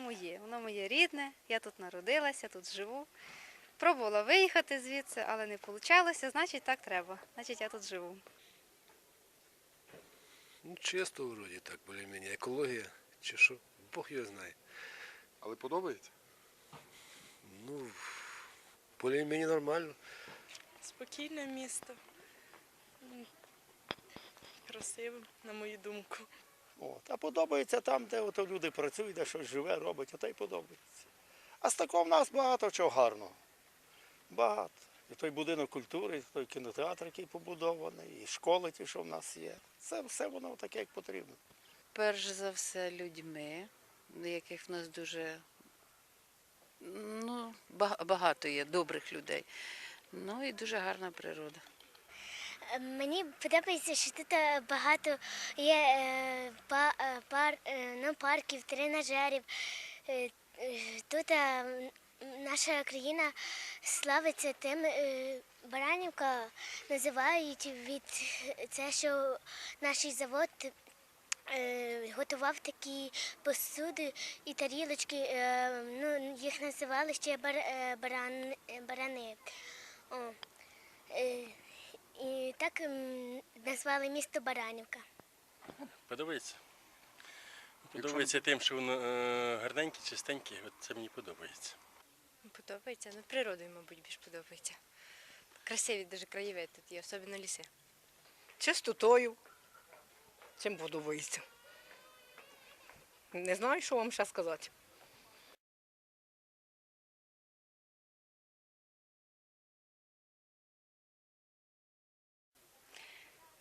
моє Воно моє рідне, я тут народилася, тут живу. Пробувала виїхати звідси, але не вийшло, значить так треба. Значить, я тут живу. Ну, чисто вроді так, більш-менш. Екологія чи що, Бог його знає. Але подобається? Ну, більш-менш нормально. Спокійне місто. Красиве, на мою думку. От. А подобається там, де ото люди працюють, де щось живе, робить, то й подобається. А з такого в нас багато чого гарного. Багато. І той будинок культури, і той кінотеатр, який побудований, і школи ті, що в нас є. Це все воно таке, як потрібно. перш за все людьми, яких в нас дуже ну, багато є добрих людей. Ну і дуже гарна природа. Мені подобається, що тут е, багато є е, е, пар, ну, парків, тренажерів. Тут наша країна славиться тим, Баранівка називають від це, що наш завод готував такі посуди і тарілочки, ну, їх називали ще бар, баран, барани. О. Так назвали місто Баранівка. Подобається. Подобається тим, що воно е, гарненьке, чистеньке, от це мені подобається. Подобається, ну природою, мабуть, більш подобається. Красиві дуже краєвид тут є, особливо ліси. чистотою. Цим подобається. Не знаю, що вам ще сказати.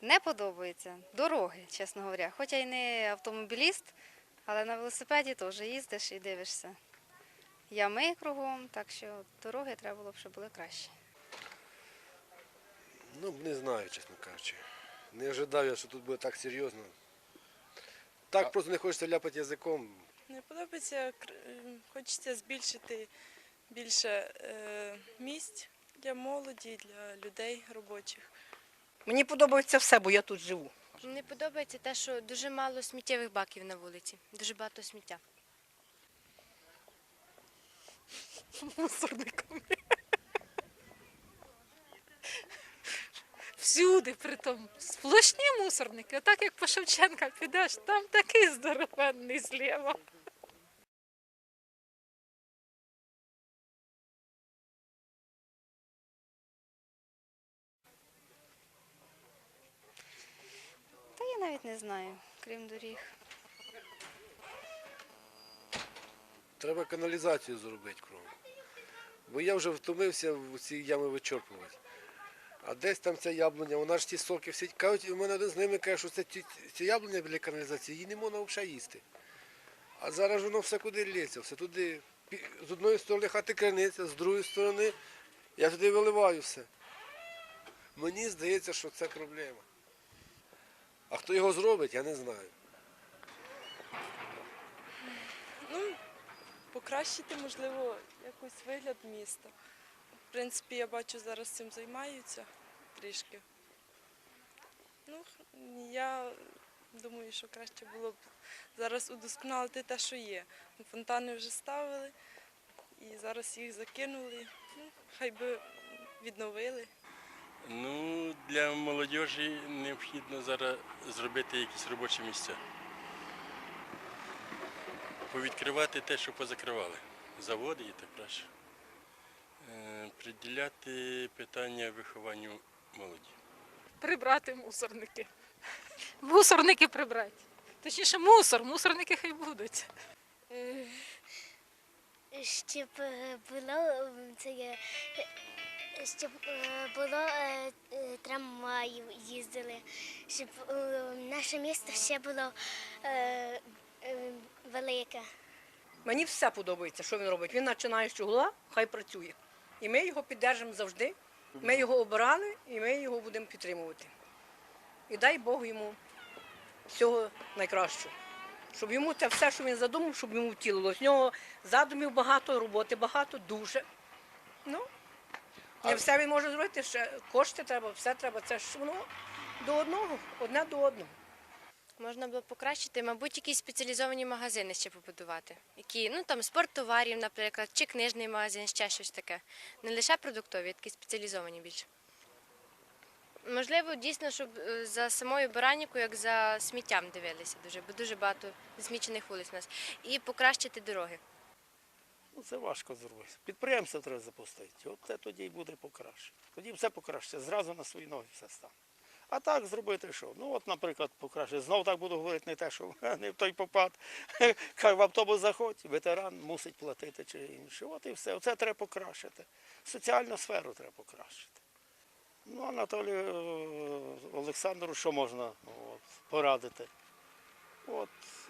Не подобається дороги, чесно говоря. Хоча й не автомобіліст, але на велосипеді теж їздиш і дивишся. Ями кругом, так що дороги треба було б, щоб були краще. Ну, не знаю, чесно кажучи. Не ожидав я, що тут буде так серйозно. Так просто не хочеться ляпати язиком. Не подобається, е, хочеться збільшити більше е, місць для молоді, для людей робочих. Мені подобається все, бо я тут живу. Мені подобається те, що дуже мало сміттєвих баків на вулиці, дуже багато сміття. Мусорниками. Всюди, притом, сплошні мусорники. Отак як по Шевченка підеш, там такий здоровенний зліва. Навіть не знаю, крім доріг. Треба каналізацію зробити кругом. Бо я вже втомився в ці ями вичерпувати. А десь там ця яблуня, вона ж ті соки всі кажуть, і у мене один з ними каже, що це ця яблуня біля каналізації, її не можна взагалі їсти. А зараз воно все куди лється, все туди. З одної сторони хати криниця, з другої сторони я туди виливаю все. Мені здається, що це проблема. А хто його зробить, я не знаю. Ну, покращити, можливо, якийсь вигляд міста. В принципі, я бачу, зараз цим займаються трішки. Ну, я думаю, що краще було б зараз удосконалити те, що є. Ну, Фонтани вже ставили і зараз їх закинули. Ну, хай би відновили. Ну, для молодіжі необхідно зараз зробити якісь робочі місця. Повідкривати те, що позакривали. Заводи і так далі. Е, Приділяти питання вихованню молоді. Прибрати мусорники. Мусорники прибрати. Точніше, мусор, мусорники хай будуть. М, Щоб е, було це є, е, щоб е, було е, е, трамваї їздили, щоб наше місто ще було велике. Мені все подобається, що він робить. Він починає з чугула, хай працює. І ми його піддержимо завжди. Ми його обирали і ми його будемо підтримувати. І дай Бог йому всього найкращого. Щоб йому те все, що він задумав, щоб йому втілило. З нього задумів багато, роботи багато, дуже. Ну, не все він може зробити, ще кошти треба, все треба. Це ж воно до одного, одне до одного. Можна було покращити, мабуть, якісь спеціалізовані магазини ще побудувати. Які, ну там спорттоварів, наприклад, чи книжний магазин, ще щось таке. Не лише продуктові, такі спеціалізовані більше. Можливо, дійсно, щоб е, за самою Баранікою, як за сміттям дивилися дуже, бо дуже багато змічених вулиць у нас. І покращити дороги. Ну, це важко зробити. Підприємство треба запустити. От це тоді й буде покраще. Тоді все покраще. Зразу на свої ноги все стане. А так зробити що? Ну, от, наприклад, покраще. Знов так буду говорити не те, що не в той попад. Хай в автобус заходь, ветеран мусить платити чи інше. От і все. Оце треба покращити. Соціальну сферу треба покращити. Ну, Анатолію е, Олександру, що можна от, порадити? От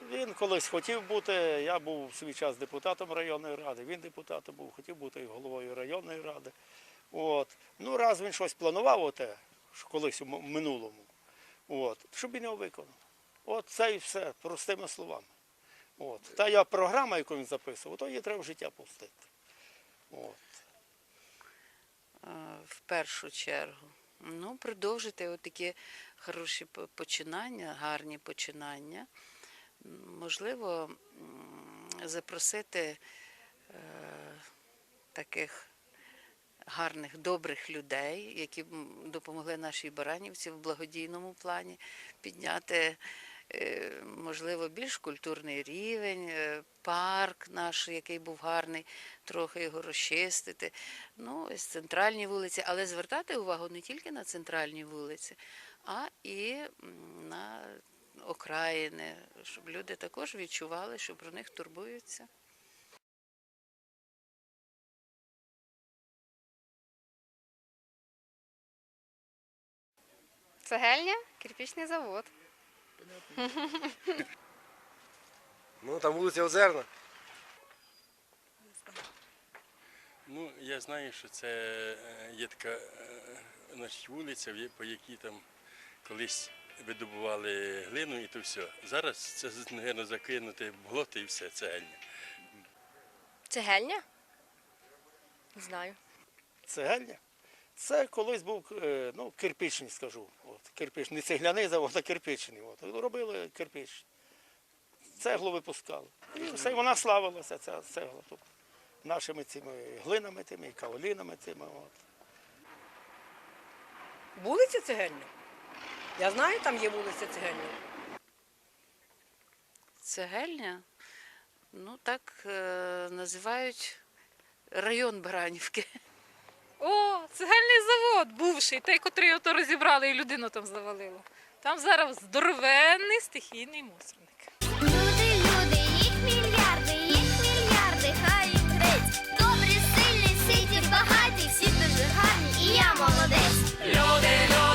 він колись хотів бути, я був в свій час депутатом районної ради, він депутатом був, хотів бути і головою районної ради. От. Ну, раз він щось планував, оте, колись у минулому, от, щоб він його виконав. От це і все, простими словами. От. Та я програма, яку він записував, то її треба в життя пустити. От. в першу чергу. Ну, продовжити отакі хороші починання, гарні починання. Можливо, запросити е, таких гарних, добрих людей, які б допомогли нашій Баранівці в благодійному плані підняти, можливо, більш культурний рівень, е, парк наш, який був гарний, трохи його розчистити. Ну, ось центральні вулиці, але звертати увагу не тільки на центральні вулиці, а і на окраїни, щоб люди також відчували, що про них турбуються. Цегельня, кирпічний завод. Ну, там вулиця Озерна. Ну, я знаю, що це е, є така е, значить, вулиця, по якій там колись видобували глину і то все. Зараз це, мабуть, закинути болото і все, цегельня. Цегельня? Не знаю. Цегельня. Це колись був е, ну, кирпичний, скажу. От, кирпич, не цегляний завод, а кирпичний. От. Робили кирпич. Цеглу випускали. І все, і вона славилася, ця цегла тут. Нашими цими глинами тими, і каолінами цими. От. Вулиця Цегельня. Я знаю, там є вулиця Цегельня. Цегельня, ну так е, називають район Баранівки. О, бувший, той, котрий ото розібрали, і людину там завалило. Там зараз здоровенний стихійний мусорник. Люди, люди, їх мільярди, їх мільярди, хай грець. Добрі, сильні, ситі, багаті, всі дуже гарні, і я молодець. Люди, люди.